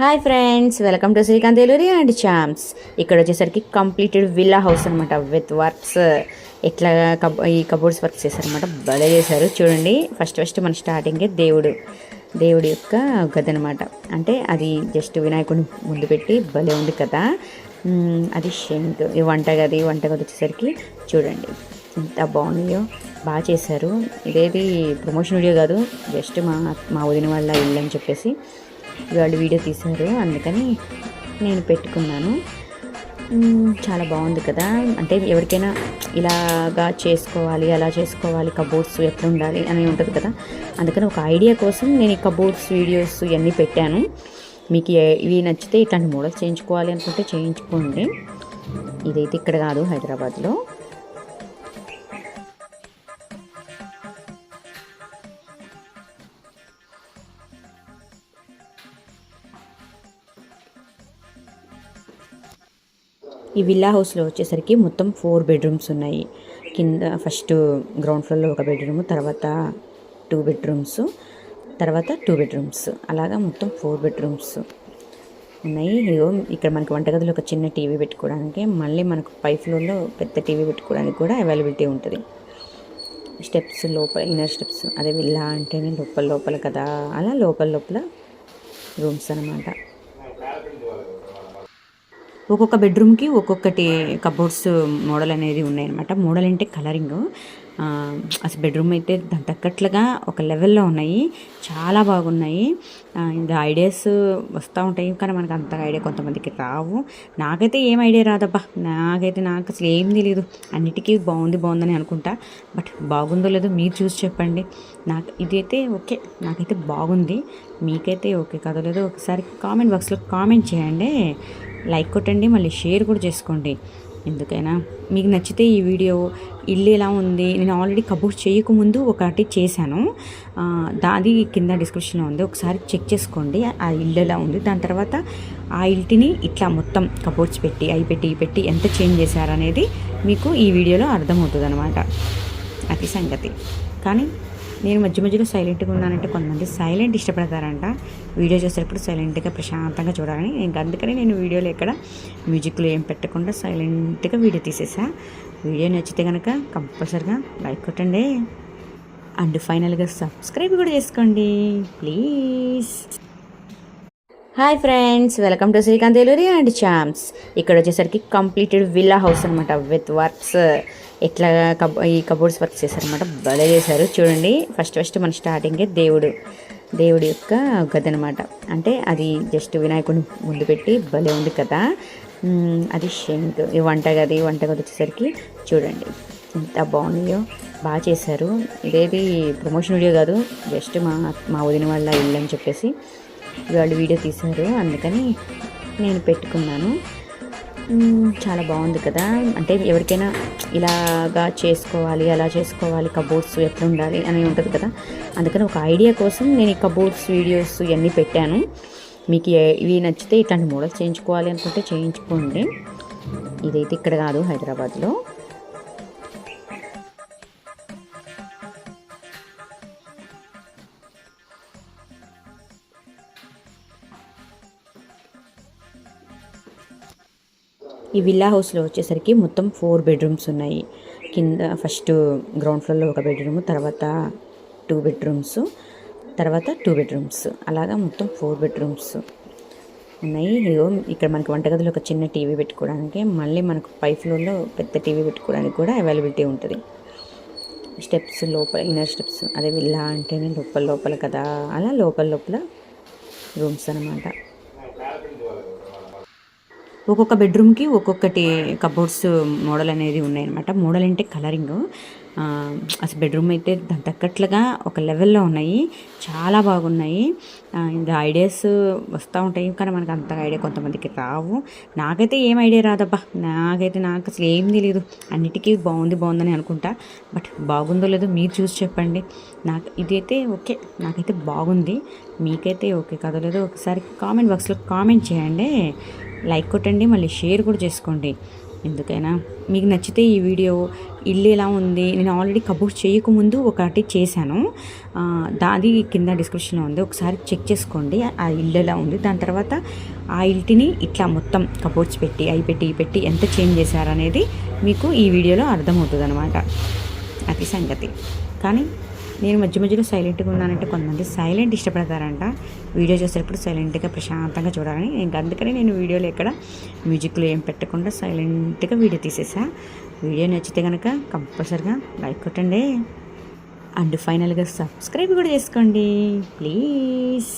Hi friends welcome to Srikanth Eluri and Chams ఇక్కడ వచ్చేసరికి completed villa house అనమాట with works ఎట్లా కబ్ ఈ కబోర్డ్స్ వర్క్స్ చేశారనమాట భలే చేశారు. చూడండి. ఫస్ట్ ఫస్ట్ మన స్టార్టింగే దేవుడు. దేవుడి యొక్క గది అనమాట అంటే అది జస్ట్ వినాయకుడిని ముందు పెట్టి భలే ఉంది కదా. అది షెంక్ ఈ వంటగది వంటగది వచ్చేసరికి చూడండి. ఎంత బాగున్నాయో. బాగా చేశారు. ఇదేది ప్రమోషన్ వీడియో కాదు. జస్ట్ మా మా వదిన వాళ్ళ ఇల్లు అని చెప్పేసి. వాళ్ళు వీడియో తీశారు అందుకని నేను పెట్టుకున్నాను. చాలా బాగుంది కదా. అంటే ఎవరికైనా ఇలాగా చేసుకోవాలి అలా చేసుకోవాలి కబోర్డ్స్ ఎట్లా ఉండాలి అని ఉంటుంది కదా. అందుకని ఒక ఐడియా కోసం నేను ఈ కబోర్డ్స్ వీడియోస్ ఇవన్నీ పెట్టాను. మీకు ఇవి నచ్చితే ఇట్లాంటి మోడల్స్ చేయించుకోవాలి అనుకుంటే చేయించుకోండి. ఇదైతే ఇక్కడ కాదు హైదరాబాద్లో. ఈ విల్లా హౌస్లో వచ్చేసరికి మొత్తం ఫోర్ బెడ్రూమ్స్ ఉన్నాయి. కింద ఫస్ట్ గ్రౌండ్ ఫ్లోర్లో ఒక బెడ్రూమ్ తర్వాత టూ బెడ్రూమ్స్ తర్వాత టూ బెడ్రూమ్స్. అలాగా మొత్తం ఫోర్ బెడ్రూమ్స్ ఉన్నాయి. ఇగో ఇక్కడ మనకి వంటగదిలో ఒక చిన్న టీవీ పెట్టుకోవడానికి మళ్ళీ మనకు పై ఫ్లోర్లో పెద్ద టీవీ పెట్టుకోవడానికి కూడా అవైలబిలిటీ ఉంటుంది. స్టెప్స్ లోపల ఇన్నర్ స్టెప్స్ అదే విల్లా అంటేనే లోపల లోపల కదా? అలా లోపల లోపల రూమ్స్ అనమాట ఒక్కొక్క బెడ్రూమ్కి ఒక్కొక్కటి కబోర్డ్స్ మోడల్ అనేది ఉన్నాయన్నమాట. మోడల్ అంటే కలరింగ్ అసలు బెడ్రూమ్ అయితే దాని తగ్గట్లుగా ఒక లెవెల్లో ఉన్నాయి. చాలా బాగున్నాయి. ఇది ఇంకా ఐడియాస్ వస్తూ ఉంటాయి. కానీ మనకు అంత ఐడియా కొంతమందికి రావు. నాకైతే ఏం ఐడియా రాదబ్బా. నాకైతే నాకు అసలు ఏం తెలియదు అన్నిటికీ బాగుంది బాగుందని అనుకుంటా. బట్ బాగుందో లేదో మీరు చూసి చెప్పండి. నాకు ఇదైతే ఓకే. నాకైతే బాగుంది. మీకైతే ఓకే కాదో లేదో ఒకసారి కామెంట్ బాక్స్లో కామెంట్ చేయండి. లైక్ కొట్టండి. మళ్ళీ షేర్ కూడా చేసుకోండి. ఎందుకైనా? మీకు నచ్చితే ఈ వీడియో ఇల్లు ఎలా ఉంది? నేను ఆల్రెడీ కబోర్డ్ చేయకముందు ఒకటి చేశాను. దాది కింద డిస్క్రిప్షన్లో ఉంది. ఒకసారి చెక్ చేసుకోండి. ఆ ఇల్లు ఎలా ఉంది? దాని తర్వాత ఆ ఇంటిని ఇట్లా మొత్తం కబోర్డ్స్ పెట్టి అవి పెట్టి ఇవి పెట్టి ఎంత చేంజ్ చేశారనేది మీకు ఈ వీడియోలో అర్థమవుతుంది అనమాట అది సంగతి. కానీ నేను మధ్య మధ్యలో సైలెంట్గా ఉన్నానంటే కొంతమంది సైలెంట్ ఇష్టపడతారంట. వీడియో చేసేటప్పుడు సైలెంట్గా ప్రశాంతంగా చూడాలని. ఇంకా అందుకని నేను వీడియోలో ఎక్కడ మ్యూజిక్లో ఏం పెట్టకుండా సైలెంట్గా వీడియో తీసేసా. వీడియో నచ్చితే కనుక కంపల్సరిగా లైక్ కొట్టండి. అండ్ ఫైనల్గా సబ్స్క్రైబ్ కూడా చేసుకోండి. Please hi friends welcome to Srikanth Eluri and charms ఇక్కడ వచ్చేసరికి కంప్లీటెడ్ విల్లా హౌస్ అనమాట విత్ వర్క్స్ ఎట్లా కబ్ ఈ కబోర్డ్స్ వర్క్ చేశారనమాట భలే చేశారు. చూడండి. ఫస్ట్ ఫస్ట్ మన స్టార్టింగే దేవుడు. దేవుడి యొక్క గది అనమాట అంటే అది జస్ట్ వినాయకుడిని ముందు పెట్టి భలే ఉంది కదా. అది షెంక్ ఈ వంటగది వంటగది వచ్చేసరికి చూడండి. ఎంత బాగున్నాయో బాగా చేశారు. ఇదేది ప్రమోషన్ వీడియో కాదు. జస్ట్ మా మా వదిన వాళ్ళ ఇల్లు అని చెప్పేసి. వాళ్ళు వీడియో తీశారు అందుకని నేను పెట్టుకున్నాను. చాలా బాగుంది కదా. అంటే ఎవరికైనా ఇలాగా చేసుకోవాలి అలా చేసుకోవాలి కబోర్డ్స్ ఎట్లా ఉండాలి అని ఉంటుంది కదా. అందుకని ఒక ఐడియా కోసం నేను ఈ కబోర్డ్స్ వీడియోస్ ఇవన్నీ పెట్టాను. మీకు ఇవి నచ్చితే ఇట్లాంటి మోడల్స్ చేయించుకోవాలి అనుకుంటే చేయించుకోండి. ఇదైతే ఇక్కడ కాదు హైదరాబాద్లో. ఈ విల్లా హౌస్లో వచ్చేసరికి మొత్తం ఫోర్ బెడ్రూమ్స్ ఉన్నాయి. కింద ఫస్ట్ గ్రౌండ్ ఫ్లోర్లో ఒక బెడ్రూమ్ తర్వాత టూ బెడ్రూమ్స్ తర్వాత టూ బెడ్రూమ్స్. అలాగా మొత్తం ఫోర్ బెడ్రూమ్స్ ఉన్నాయి. ఇగో ఇక్కడ మనకి వంటగదిలో ఒక చిన్న టీవీ పెట్టుకోవడానికి మళ్ళీ మనకు పై ఫ్లోర్లో పెద్ద టీవీ పెట్టుకోవడానికి కూడా అవైలబిలిటీ ఉంటుంది. స్టెప్స్ లోపల ఇన్నర్ స్టెప్స్ అదే విల్లా అంటేనే లోపల లోపల కదా? అలా లోపల లోపల రూమ్స్ అనమాట ఒక్కొక్క బెడ్రూమ్కి ఒక్కొక్కటి కబోర్డ్స్ మోడల్ అనేది ఉన్నాయన్నమాట. మోడల్ అంటే కలరింగ్. అసలు బెడ్రూమ్ అయితే దాని తగ్గట్లుగా ఒక లెవెల్లో ఉన్నాయి. చాలా బాగున్నాయి. ఇంకా ఐడియాస్ వస్తూ ఉంటాయి. కానీ మనకు అంత ఐడియా కొంతమందికి రావు. నాకైతే ఏం ఐడియా రాదబ్బా. నాకైతే నాకు అసలు ఏం తెలియదు అన్నిటికీ బాగుంది బాగుందని అనుకుంటా. బట్ బాగుందో లేదో మీరు చూసి చెప్పండి. నాకు ఇదైతే ఓకే. నాకైతే బాగుంది. మీకైతే ఓకే. కదలేదు ఒకసారి కామెంట్ బాక్స్లో కామెంట్ చేయండి. లైక్ కొట్టండి మళ్ళీ షేర్ కూడా చేసుకోండి. ఎందుకైనా మీకు నచ్చితే ఈ వీడియో ఇల్లు ఎలా ఉంది నేను ఆల్రెడీ కబోర్డ్ చేయకముందు ఒకటి చేశాను. దాది కింద డిస్క్రిప్షన్లో ఉంది ఒకసారి చెక్ చేసుకోండి ఆ ఇల్లు ఎలా ఉంది. దాని తర్వాత ఆ ఇంటిని ఇట్లా మొత్తం కబోర్డ్స్ పెట్టి అవి పెట్టి ఇవి పెట్టి ఎంత చేంజ్ చేశారనేది మీకు ఈ వీడియోలో అర్థమవుతుంది అనమాట అది సంగతి. కానీ నేను మధ్య మధ్యలో సైలెంట్గా ఉన్నానంటే కొంతమంది సైలెంట్ ఇష్టపడతారంట. వీడియో చేసేటప్పుడు సైలెంట్గా ప్రశాంతంగా చూడాలని. ఇంకా అందుకని నేను వీడియోలో ఎక్కడ మ్యూజిక్లో ఏం పెట్టకుండా సైలెంట్గా వీడియో తీసేసా. వీడియో నచ్చితే కనుక కంపల్సరిగా లైక్ కొట్టండి. అండ్ ఫైనల్గా సబ్స్క్రైబ్ కూడా చేసుకోండి. ప్లీజ్